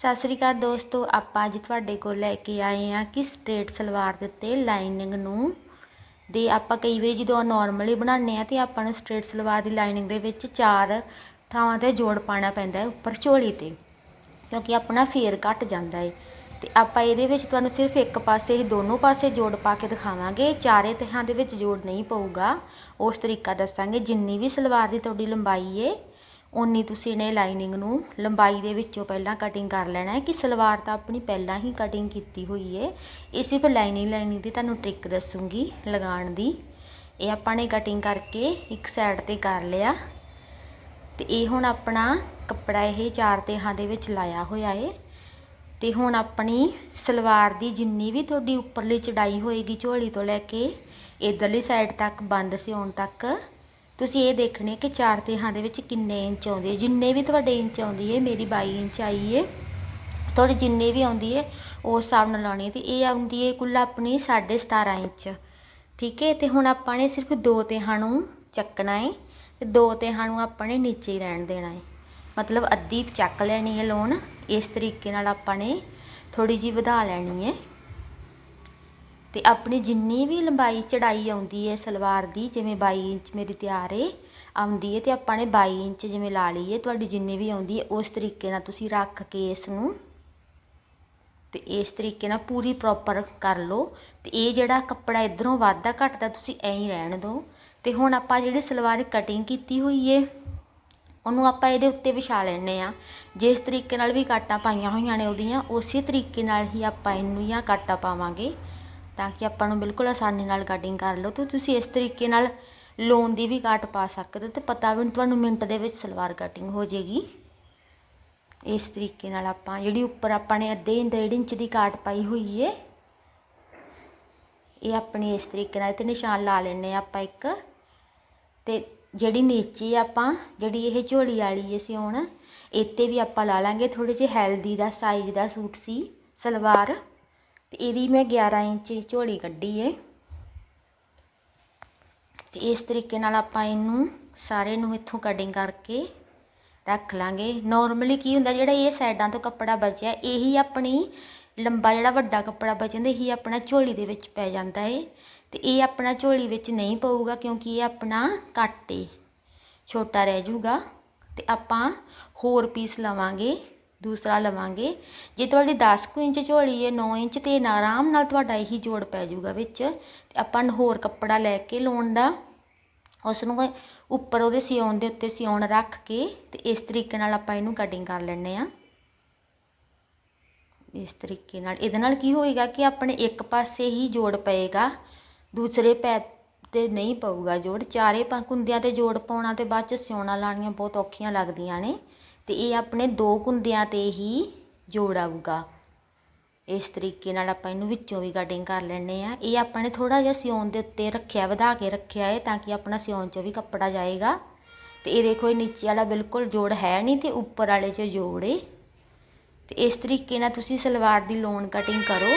ਸਤਿ ਸ੍ਰੀ ਅਕਾਲ ਦੋਸਤੋ, ਆਪਾਂ ਅੱਜ ਤੁਹਾਡੇ ਕੋਲ ਲੈ ਕੇ ਆਏ ਆ ਕਿ ਸਟ੍ਰੇਟ ਸਲਵਾਰ ਦੇ ਉੱਤੇ ਲਾਈਨਿੰਗ ਨੂੰ। ਦੇ ਆਪਾਂ ਕਈ ਵਾਰੀ ਜਦੋਂ ਨਾਰਮਲੀ ਬਣਾਉਂਦੇ ਆ ਤੇ ਆਪਾਂ ਨੂੰ ਸਟ੍ਰੇਟ ਸਲਵਾਰ ਦੀ ਲਾਈਨਿੰਗ ਦੇ ਵਿੱਚ ਚਾਰ ਥਾਵਾਂ ਤੇ ਜੋੜ ਪਾਣਾ ਪੈਂਦਾ ਹੈ, ਉੱਪਰ ਝੋਲੀ ਤੇ, ਕਿਉਂਕਿ ਆਪਣਾ ਫੇਰ ਘਟ ਜਾਂਦਾ ਹੈ। ਤੇ ਆਪਾਂ ਇਹਦੇ ਵਿੱਚ ਤੁਹਾਨੂੰ ਸਿਰਫ ਇੱਕ ਪਾਸੇ ਹੀ ਦੋਨੋਂ ਪਾਸੇ ਜੋੜ ਪਾ ਕੇ ਦਿਖਾਵਾਂਗੇ, ਚਾਰੇ ਤਹਾਂ ਦੇ ਵਿੱਚ ਜੋੜ ਨਹੀਂ ਪਊਗਾ। ਉਸ ਤਰੀਕਾ ਦੱਸਾਂਗੇ, ਜਿੰਨੀ ਵੀ ਸਲਵਾਰ ਦੀ ਤੁਹਾਡੀ ਲੰਬਾਈ ਏ ਉਨੀ ਤੁਸੀਂ ਨੇ ਲਾਈਨਿੰਗ ਨੂੰ ਲੰਬਾਈ ਦੇ ਵਿੱਚੋਂ ਪਹਿਲਾਂ ਕਟਿੰਗ ਕਰ ਲੈਣਾ ਹੈ ਕਿ ਸਲਵਾਰ ਤਾਂ ਆਪਣੀ ਪਹਿਲਾਂ ਹੀ ਕਟਿੰਗ ਕੀਤੀ ਹੋਈ ਹੈ। ਇਹ ਸਿਰਫ ਲਾਈਨਿੰਗ ਲਾਈਨਿੰਗ ਦੀ ਤੁਹਾਨੂੰ ਟ੍ਰਿਕ ਦੱਸੂਗੀ ਲਗਾਉਣ ਦੀ। ਇਹ ਆਪਾਂ ਨੇ ਕਟਿੰਗ ਕਰਕੇ ਇੱਕ ਸਾਈਡ ਤੇ ਕਰ ਲਿਆ। ਤੇ ਇਹ ਹੁਣ ਆਪਣਾ ਕੱਪੜਾ ਇਹ ਚਾਰ ਤੇਹਾਂ ਦੇ ਵਿੱਚ ਲਾਇਆ ਹੋਇਆ ਏ ਤੇ ਹੁਣ ਆਪਣੀ ਸਲਵਾਰ ਦੀ ਜਿੰਨੀ ਵੀ ਤੁਹਾਡੀ ਉੱਪਰਲੀ ਚੜਾਈ ਹੋਏਗੀ ਝੋਲੀ ਤੋਂ ਲੈ ਕੇ ਇਧਰਲੀ ਸਾਈਡ ਤੱਕ, ਬੰਦ ਸਿਉਣ ਤੱਕ ਤੁਸੀਂ ਇਹ ਦੇਖਣੇ ਕਿ ਚਾਰ ਤਹਾਂ ਦੇ ਵਿੱਚ ਕਿੰਨੇ ਇੰਚ ਆਉਂਦੇ ਜਿੰਨੇ ਵੀ ਤੁਹਾਡੇ ਇੰਚ ਆਉਂਦੀ ਹੈ, ਮੇਰੀ 22 ਇੰਚ ਆਈ ਹੈ। ਤੁਹਾਡੇ ਜਿੰਨੇ ਵੀ ਆਉਂਦੀ ਹੈ ਉਸ ਹਿਸਾਬ ਨਾਲ ਲਾਉਣੀ ਹੈ ਤੇ ਇਹ ਆਉਂਦੀ ਹੈ ਕੁੱਲ ਆਪਣੀ 17.5 ਇੰਚ। ਠੀਕ ਹੈ, ਤੇ ਹੁਣ ਆਪਾਂ ਨੇ ਸਿਰਫ ਦੋ ਤਹਾਂ ਨੂੰ ਚੱਕਣਾ ਹੈ ਤੇ ਦੋ ਤਹਾਂ ਨੂੰ ਆਪਾਂ ਨੇ ਨੀਚੇ ਹੀ ਰਹਿਣ ਦੇਣਾ ਹੈ। ਮਤਲਬ ਅੱਧੀ ਚੱਕ ਲੈਣੀ ਹੈ ਲੋਨ ਇਸ ਤਰੀਕੇ ਨਾਲ ਆਪਾਂ ਨੇ ਥੋੜੀ ਜੀ ਵਧਾ ਲੈਣੀ ਹੈ। ਅਤੇ ਆਪਣੀ ਜਿੰਨੀ ਵੀ ਲੰਬਾਈ ਚੜਾਈ ਆਉਂਦੀ ਹੈ ਸਲਵਾਰ ਦੀ, ਜਿਵੇਂ ਬਾਈ ਇੰਚ ਮੇਰੀ ਤਿਆਰ ਹੈ ਆਉਂਦੀ ਹੈ ਅਤੇ ਆਪਾਂ ਨੇ ਬਾਈ ਇੰਚ ਜਿਵੇਂ ਲਾ ਲਈ ਹੈ ਤੁਹਾਡੀ ਜਿੰਨੀ ਵੀ ਆਉਂਦੀ ਹੈ ਉਸ ਤਰੀਕੇ ਨਾਲ ਤੁਸੀਂ ਰੱਖ ਕੇ ਇਸ ਨੂੰ ਅਤੇ ਇਸ ਤਰੀਕੇ ਨਾਲ ਪੂਰੀ ਪ੍ਰੋਪਰ ਕਰ ਲਓ। ਅਤੇ ਇਹ ਜਿਹੜਾ ਕੱਪੜਾ ਇਧਰੋਂ ਵਾਧਾ ਘਟਦਾ, ਤੁਸੀਂ ਐਂ ਹੀ ਰਹਿਣ ਦਿਓ। ਅਤੇ ਹੁਣ ਆਪਾਂ ਜਿਹੜੀ ਸਲਵਾਰ ਕਟਿੰਗ ਕੀਤੀ ਹੋਈ ਹੈ ਉਹਨੂੰ ਆਪਾਂ ਇਹਦੇ ਉੱਤੇ ਵਿਛਾ ਲੈਣੇ ਆ ਜਿਸ ਤਰੀਕੇ ਨਾਲ ਵੀ ਕਾਟਾਂ ਪਾਈਆਂ ਹੋਈਆਂ ਨੇ ਉਹਦੀਆਂ, ਉਸੇ ਤਰੀਕੇ ਨਾਲ ਹੀ ਆਪਾਂ ਇਹਨੂੰ ਜਾਂ ਕਾਟਾਂ ਪਾਵਾਂਗੇ। ਤਾਂ ਕਿ ਆਪਾਂ ਨੂੰ ਬਿਲਕੁਲ ਆਸਾਨੀ ਨਾਲ ਕਟਿੰਗ ਕਰ ਲਓ ਤੇ ਤੁਸੀਂ ਇਸ ਤਰੀਕੇ ਨਾਲ ਲੋਨ ਦੀ ਵੀ ਕਾਟ ਪਾ ਸਕਦੇ ਹੋ ਤੇ ਪਤਾ ਵੀ ਤੁਹਾਨੂੰ ਮਿੰਟ ਦੇ ਵਿੱਚ ਸਲਵਾਰ ਕਟਿੰਗ ਹੋ ਜਾਏਗੀ। ਇਸ ਤਰੀਕੇ ਨਾਲ ਆਪਾਂ ਜਿਹੜੀ ਉੱਪਰ ਆਪਾਂ ਨੇ ਅੱਧੇ ਡੇਢ ਇੰਚ ਦੀ ਕਾਟ ਪਾਈ ਹੋਈ ਏ, ਇਹ ਆਪਣੀ ਇਸ ਤਰੀਕੇ ਨਾਲ ਤੇ ਨਿਸ਼ਾਨ ਲਾ ਲੈਣੇ ਆਪਾਂ ਇੱਕ। ਤੇ ਜਿਹੜੀ ਨੀਚੇ ਆਪਾਂ, ਜਿਹੜੀ ਇਹ ਝੋਲੀ ਵਾਲੀ ਏ ਸਿਉਣ ਇੱਥੇ ਵੀ ਆਪਾਂ ਲਾ ਲਾਂਗੇ ਥੋੜੇ ਜਿਹੇ ਹੈਲਦੀ ਦਾ ਸਾਈਜ਼ ਦਾ ਸੂਟ ਸੀ, ਸਲਵਾਰ। ਤੇ ਇਹਦੀ ਮੈਂ 11 ਇੰਚ ਝੋਲੀ ਕੱਢੀ ਏ। ਤੇ ਇਸ ਤਰੀਕੇ ਨਾਲ ਆਪਾਂ ਇਹਨੂੰ ਸਾਰੇ ਨੂੰ ਇੱਥੋਂ ਕਟਿੰਗ ਕਰਕੇ ਰੱਖ ਲਾਂਗੇ। ਨਾਰਮਲੀ ਕੀ ਹੁੰਦਾ, ਜਿਹੜਾ ਇਹ ਸਾਈਡਾਂ ਤੋਂ ਕੱਪੜਾ ਬਚਿਆ, ਇਹੀ ਆਪਣੀ ਲੰਬਾ ਜਿਹੜਾ ਵੱਡਾ ਕੱਪੜਾ ਬਚਦਾ ਇਹੀ ਆਪਣਾ ਝੋਲੀ ਦੇ ਵਿੱਚ ਪੈ ਜਾਂਦਾ ਏ। ਤੇ ਇਹ ਆਪਣਾ ਝੋਲੀ ਵਿੱਚ ਨਹੀਂ ਪਊਗਾ ਕਿਉਂਕਿ ਇਹ ਆਪਣਾ ਕੱਟ ਏ, ਛੋਟਾ ਰਹਿ ਜਾਊਗਾ। ਤੇ ਆਪਾਂ ਹੋਰ ਪੀਸ ਲਵਾਂਗੇ। ਦੂਸਰਾ ਲਵਾਂਗੇ। ਜੇ ਤੁਹਾਡੀ 10 ਕੁ ਇੰਚ ਝੋਲੀ ਹੈ 9 ਇੰਚ, ਤੇ ਆਰਾਮ ਨਾਲ ਤੁਹਾਡਾ ਇਹੀ ਜੋੜ ਪੈ ਜਾਊਗਾ ਵਿੱਚ। ਤੇ ਆਪਾਂ ਹੋਰ ਕੱਪੜਾ ਲੈ ਕੇ ਲਾਉਣ ਦਾ ਉਸ ਨੂੰ ਉੱਪਰ ਉਹਦੇ ਸਿਉਣ ਦੇ ਉੱਤੇ ਸਿਉਣ ਰੱਖ ਕੇ, ਤੇ ਇਸ ਤਰੀਕੇ ਨਾਲ ਆਪਾਂ ਇਹਨੂੰ ਕਟਿੰਗ ਕਰ ਲੈਣੇ ਆ ਇਸ ਤਰੀਕੇ ਨਾਲ। ਇਹਦੇ ਨਾਲ ਕੀ ਹੋਏਗਾ ਕਿ ਆਪਣੇ ਇੱਕ ਪਾਸੇ ਹੀ ਜੋੜ ਪਏਗਾ, ਦੂਸਰੇ ਪੈ ਤੇ ਨਹੀਂ ਪਊਗਾ ਜੋੜ। ਚਾਰੇ ਕੁੰਦਿਆਂ ਤੇ ਜੋੜ ਪਾਉਣਾ ਤੇ ਬਾਅਦ ਚ ਸਿਉਣਾ ਲਾਣੀਆਂ ਬਹੁਤ ਔਖੀਆਂ ਲੱਗਦੀਆਂ ਨੇ। ਅਤੇ ਇਹ ਆਪਣੇ ਦੋ ਕੁੰਦਿਆਂ ਤੇ ਹੀ ਜੋੜ ਆਊਗਾ। ਇਸ ਤਰੀਕੇ ਨਾਲ ਆਪਾਂ ਇਹਨੂੰ ਵਿੱਚੋਂ ਵੀ ਕਟਿੰਗ ਕਰ ਲੈਣੇ ਆ ਇਹ ਆਪਾਂ ਨੇ ਥੋੜਾ ਜਿਹਾ ਸਿਉਣ ਦੇ ਉੱਤੇ ਰੱਖਿਆ, ਵਧਾ ਕੇ ਰੱਖਿਆ ਹੈ ਤਾਂ ਕਿ ਆਪਣਾ ਸਿਉਣ ਚੋਂ ਵੀ ਕੱਪੜਾ ਜਾਏਗਾ। ਤੇ ਇਹ ਦੇਖੋ, ਇਹ ਨੀਚੇ ਵਾਲਾ ਬਿਲਕੁਲ ਜੋੜ ਹੈ ਨਹੀਂ ਤੇ ਉੱਪਰ ਵਾਲੇ 'ਚ ਜੋੜ ਏ। ਤੇ ਇਸ ਤਰੀਕੇ ਨਾਲ ਤੁਸੀਂ ਸਲਵਾਰ ਦੀ ਲੋਨ ਕਟਿੰਗ ਕਰੋ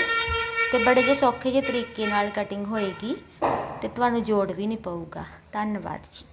ਤੇ ਬੜੇ ਜਿਹੇ ਸੌਖੇ ਜਿਹੇ ਤਰੀਕੇ ਨਾਲ ਕਟਿੰਗ ਹੋਏਗੀ ਤੇ ਤੁਹਾਨੂੰ ਜੋੜ ਵੀ ਨਹੀਂ ਪਊਗਾ। ਧੰਨਵਾਦ ਜੀ।